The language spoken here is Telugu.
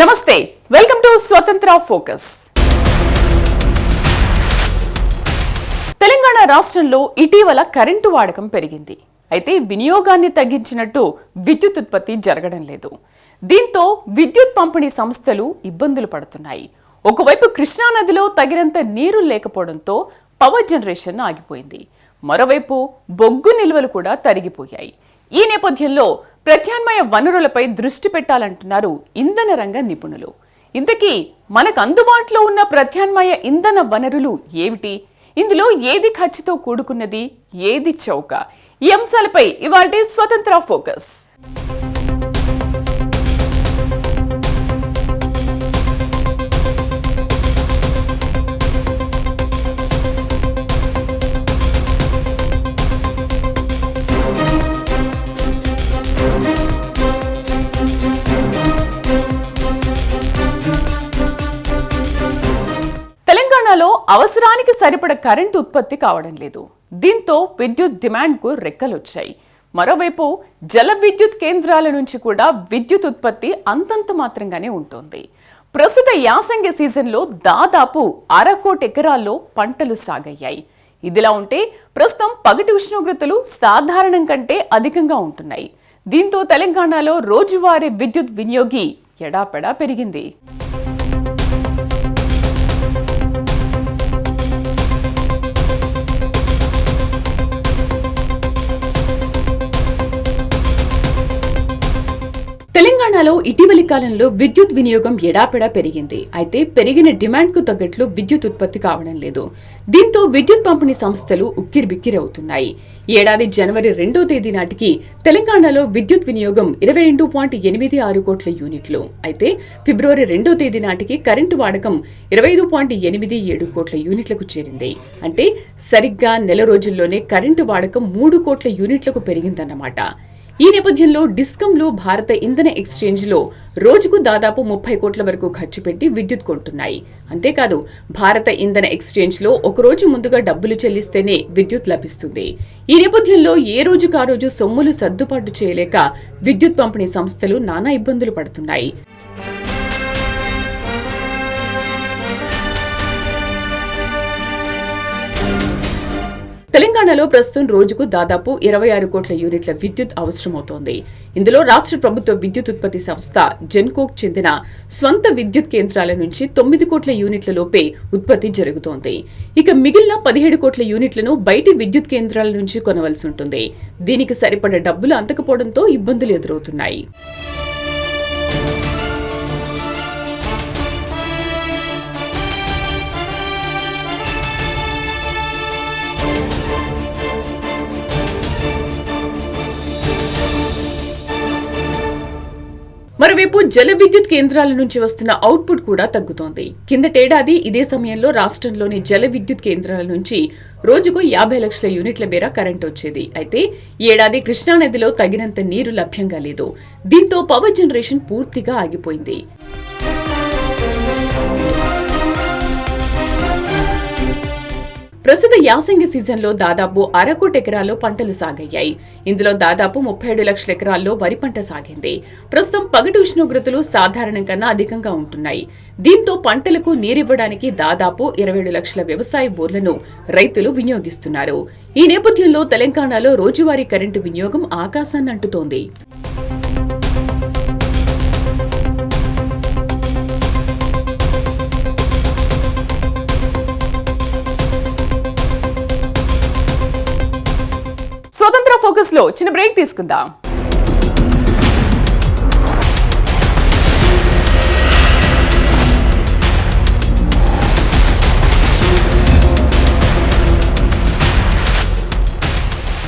నమస్తే welcome to Swatantra focus. Telangana రాష్ట్రంలో ఇటీవల కరెంటు వాడకం పెరిగింది. అయితే వినియోగాన్ని తగ్గించినట్టు విద్యుత్ ఉత్పత్తి జరగడం లేదు. దీంతో విద్యుత్ పంపిణీ సంస్థలు ఇబ్బందులు పడుతున్నాయి. ఒకవైపు కృష్ణానదిలో తగినంత నీరు లేకపోవడంతో పవర్ జనరేషన్ ఆగిపోయింది. మరోవైపు బొగ్గు నిల్వలు కూడా తరిగిపోయాయి. ఈ నేపథ్యంలో ప్రత్యామ్నాయ వనరులపై దృష్టి పెట్టాలంటున్నారు ఇంధన రంగ నిపుణులు. ఇంతకీ మనకు అందుబాటులో ఉన్న ప్రత్యామ్నాయ ఇంధన వనరులు ఏమిటి? ఇందులో ఏది ఖర్చుతో కూడుకున్నది? ఏది చౌక? ఈ అంశాలపై ఇవాళ స్వతంత్ర ఫోకస్. అవసరానికి సరిపడ కరెంటు ఉత్పత్తి కావడం లేదు. దీంతో విద్యుత్ డిమాండ్కు రెక్కలొచ్చాయి. మరోవైపు జల విద్యుత్ కేంద్రాల నుంచి కూడా విద్యుత్ ఉత్పత్తి అంతంత మాత్రంగానే ఉంటుంది. ప్రస్తుత యాసంగి సీజన్లో దాదాపు అరకోటి ఎకరాల్లో పంటలు సాగయ్యాయి. ఇదిలా ఉంటే ప్రస్తుతం పగటి ఉష్ణోగ్రతలు సాధారణం కంటే అధికంగా ఉంటున్నాయి. దీంతో తెలంగాణలో రోజువారీ విద్యుత్ వినియోగి ఎడాపెడా పెరిగింది. దేశంలో ఇటీవలి కాలంలో విద్యుత్ వినియోగం ఎడాపెడా పెరిగింది. అయితే పెరిగిన డిమాండ్కు తగ్గట్లు విద్యుత్ ఉత్పత్తి కావడం లేదు. దీంతో విద్యుత్ పంపిణీ సంస్థలు ఉక్కిరిబిక్కిరి అవుతున్నాయి. ఏడాది జనవరి రెండో తేదీ నాటికి తెలంగాణలో విద్యుత్ వినియోగం ఇరవై రెండు పాయింట్ ఎనిమిది ఆరు కోట్ల యూనిట్లు. అయితే ఫిబ్రవరి రెండో తేదీ నాటికి కరెంటు వాడకం ఇరవై ఐదు పాయింట్ ఎనిమిది ఏడు కోట్ల యూనిట్లకు చేరింది. అంటే సరిగ్గా నెల రోజుల్లోనే కరెంటు వాడకం మూడు కోట్ల యూనిట్లకు పెరిగిందన్నమాట. ఈ నేపథ్యంలో డిస్కంలు భారత ఇంధన ఎక్స్చేంజ్లో రోజుకు దాదాపు ముప్పై కోట్ల వరకు ఖర్చు పెట్టి విద్యుత్ కొంటున్నాయి. అంతేకాదు భారత ఇంధన ఎక్స్చేంజ్లో ఒకరోజు ఒక రోజు ముందుగా డబ్బులు చెల్లిస్తేనే విద్యుత్ లభిస్తుంది. ఈ నేపథ్యంలో ఏ రోజుకు ఆ రోజు సొమ్ములు సర్దుబాటు చేయలేక విద్యుత్ పంపిణీ సంస్థలు నానా ఇబ్బందులు పడుతున్నాయి. తెలంగాణలో ప్రస్తుతం రోజుకు దాదాపు ఇరవై ఆరు కోట్ల యూనిట్ల విద్యుత్ అవసరమవుతోంది. ఇందులో రాష్ట్ర ప్రభుత్వ విద్యుత్ ఉత్పత్తి సంస్థ జెన్కోక్ చెందిన స్వంత విద్యుత్ కేంద్రాల నుంచి తొమ్మిది కోట్ల యూనిట్ల లోపే ఉత్పత్తి జరుగుతోంది. ఇక మిగిలిన పదిహేడు కోట్ల యూనిట్లను బయటి విద్యుత్ కేంద్రాల నుంచి కొనవలసి ఉంటుంది. దీనికి సరిపడ డబ్బులు అందకపోవడంతో ఇబ్బందులు ఎదురవుతున్నాయి. మరోవైపు జల విద్యుత్ కేంద్రాల నుంచి వస్తున్న అవుట్పుట్ కూడా తగ్గుతోంది. కిందటేడాది ఇదే సమయంలో రాష్ట్రంలోని జల విద్యుత్ కేంద్రాల నుంచి రోజుకు యాభై లక్షల యూనిట్ల మేర కరెంట్ వచ్చేది. అయితే ఈ ఏడాది కృష్ణానదిలో తగినంత నీరు లభ్యంగా లేదు. దీంతో పవర్ జనరేషన్ పూర్తిగా ఆగిపోయింది. ప్రస్తుత యాసంగి సీజన్లో దాదాపు అరకోటి ఎకరాల్లో పంటలు సాగయ్యాయి. ఇందులో దాదాపు ముప్పై ఏడు లక్షల ఎకరాల్లో వరి పంట సాగింది. ప్రస్తుతం పగటి ఉష్ణోగ్రతలు సాధారణం కన్నా అధికంగా ఉంటున్నాయి. దీంతో పంటలకు నీరివ్వడానికి దాదాపు ఇరవై ఏడు లక్షల వ్యవసాయ బోర్లను రైతులు వినియోగిస్తున్నారు. ఈ నేపథ్యంలో తెలంగాణలో రోజువారీ కరెంటు వినియోగం ఆకాశాన్ని అంటుతోంది. స్వతంత్ర ఫోకస్లో చిన్న బ్రేక్ తీసుకుందాం.